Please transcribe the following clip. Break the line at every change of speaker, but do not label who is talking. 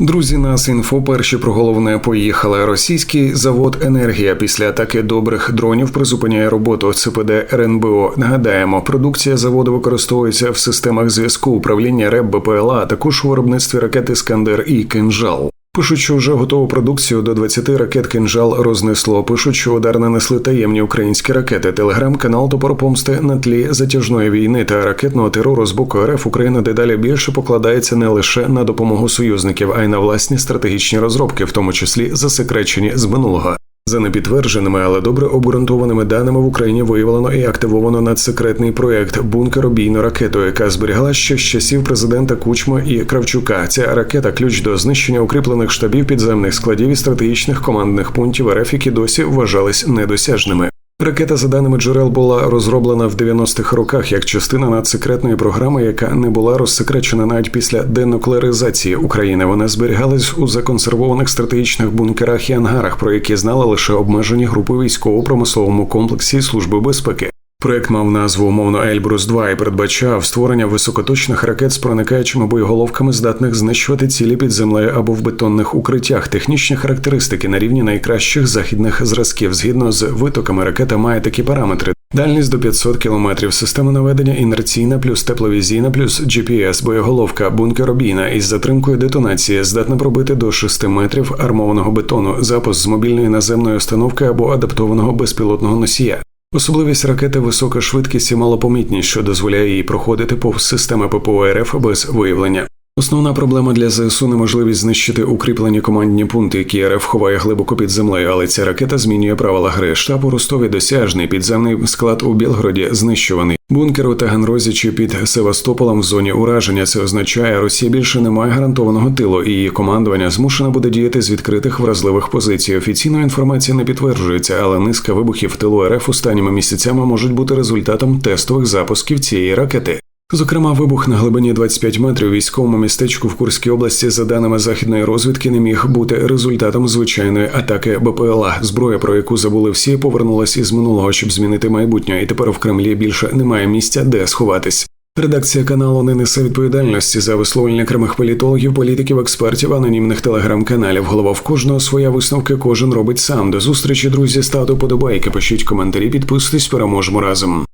Друзі, нас інфо перші про головне поїхали. Російський завод Енергія після атаки добрих дронів призупиняє роботу ЦПД РНБО. Нагадаємо, продукція заводу використовується в системах зв'язку управління РЕБ БПЛА, а також у виробництві ракети Скандер і Кинжал. Пишуть, що вже готову продукцію до 20 ракет кинжал рознесло. Пишуть, що удар нанесли таємні українські ракети. Телеграм-канал Топор помсти на тлі затяжної війни та ракетного терору з боку РФ Україна дедалі більше покладається не лише на допомогу союзників, а й на власні стратегічні розробки, в тому числі засекречені з минулого. За непідтвердженими, але добре обґрунтованими даними в Україні виявлено і активовано надсекретний проект бункер обійну ракету, яка зберігала ще з часів президента Кучма і Кравчука. Ця ракета ключ до знищення укріплених штабів підземних складів і стратегічних командних пунктів РФ, які досі вважались недосяжними. Ракета, за даними джерел, була розроблена в 90-х роках як частина надсекретної програми, яка не була розсекречена навіть після денуклеаризації України. Вона зберігалась у законсервованих стратегічних бункерах і ангарах, про які знали лише обмежені групи військово-промисловому комплексі Служби безпеки. Проект мав назву умовно Ельбрус 2 і передбачав створення високоточних ракет з проникаючими боєголовками, здатних знищувати цілі під землею або в бетонних укриттях. Технічні характеристики на рівні найкращих західних зразків. Згідно з витоками, ракета має такі параметри: дальність до 500 км, система наведення інерційна, плюс тепловізійна, плюс GPS, боєголовка, бункеробійна із затримкою детонації, здатна пробити до 6 метрів армованого бетону, запуск з мобільної наземної установки або адаптованого безпілотного носія. Особливість ракети висока швидкість і малопомітність, що дозволяє їй проходити повз системи ППО РФ без виявлення. Основна проблема для ЗСУ неможливість знищити укріплені командні пункти, які РФ ховає глибоко під землею, але ця ракета змінює правила гри. Штаб у Ростові досяжний, підземний склад у Білгороді знищуваний. Бункер у Таганрозі чи під Севастополем в зоні ураження. Це означає, Росія більше не має гарантованого тилу, і її командування змушено буде діяти з відкритих вразливих позицій. Офіційна інформація не підтверджується, але низка вибухів тилу РФ останніми місяцями можуть бути результатом тестових запусків цієї ракети. Зокрема, вибух на глибині 25 метрів військовому містечку в Курській області, за даними західної розвідки, не міг бути результатом звичайної атаки БПЛА. Зброя, про яку забули всі, повернулась із минулого, щоб змінити майбутнє, і тепер в Кремлі більше немає місця, де сховатись. Редакція каналу не несе відповідальності за висловлення окремих політологів, політиків, експертів, анонімних телеграм-каналів. Голова в кожного своя висновки кожен робить сам. До зустрічі, друзі, ставте подобайки, пишіть коментарі, підписуйтесь, переможемо разом.